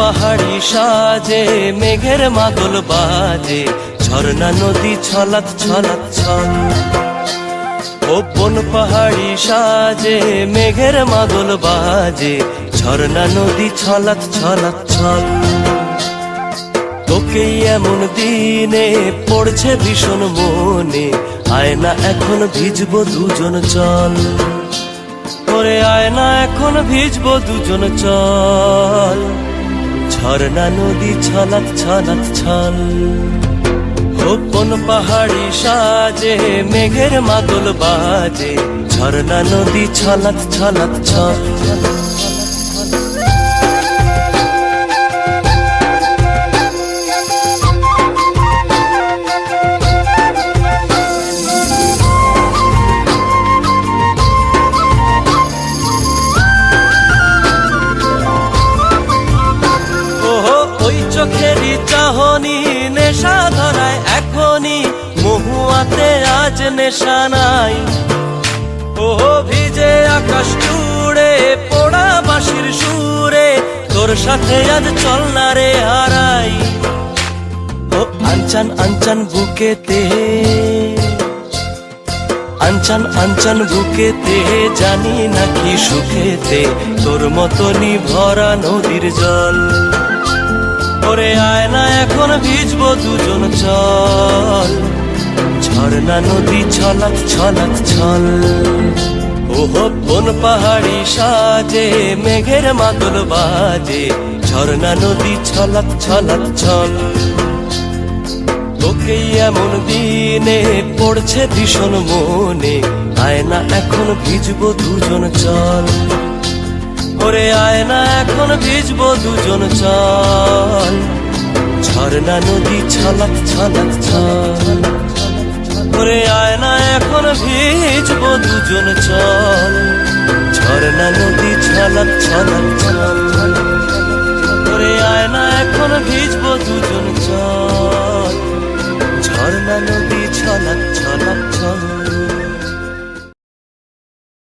পাহাড়ি সাজে, মেঘের মাদল বাজে, ঝর্ণা নদী ছলাত ছলাত ছল। ও বন পাহাড়ি সাজে, মেঘের মাদল বাজে, ঝর্ণা নদী ছলাত ছলাত ছল। তোকে এমন দিনে পড়ছে ভীষণ মনে, আয়না এখন ভিজবো দুজন চল। ওরে আয়না এখন ভিজবো দুজন চল। ঝর্ণা নদী ছলক ছলক ছল। কোন পাহাড়ি সাজে, মেঘের মাদল বাজে। ঝর্ণা নদী ছলক ছলক ছল। চাহনি নেশা ধরায়, এখনই মহুয়াতে আজ নেশা নাই। ওহো, ভিজে আকাশ জুড়ে, পোড়া বাঁশির সুরে, তোর সাথে আজ চল না রে হারাই। ও, আনচান আনচান বুকেতে, আনচান আনচান বুকেতে, জানি নাকি সুখেতে, তোর মতনই ভরা নদীর জল। ওরে আয়না এখন ভিজবো দুজন, চল। ঝর্ণা, নদী ছলাত ছলাত ছল। ওহো, বন, পাহাড়ি সাজে, মেঘের মাদল বাজে। ঝর্ণা, নদী ছলাত ছলাত ছল। তোকে এমন দিনে পড়ছে ভীষণ মনে। আয়না এখন ভিজবো দুজন, চল। ওরে আয়না এখন ভিজবো দুজন চল। ঝর্ণা, নদী, ছলাক ছলাক, ছল। ওরে আয়না এখন ভিজবো দুজন চল। ঝর্ণা, নদী, ছলাক ছলাক, ছল। ওরে আয়না এখন ভিজবো দুজন চল। ঝর্ণা, নদী, ছলাক ছলাক, ছল।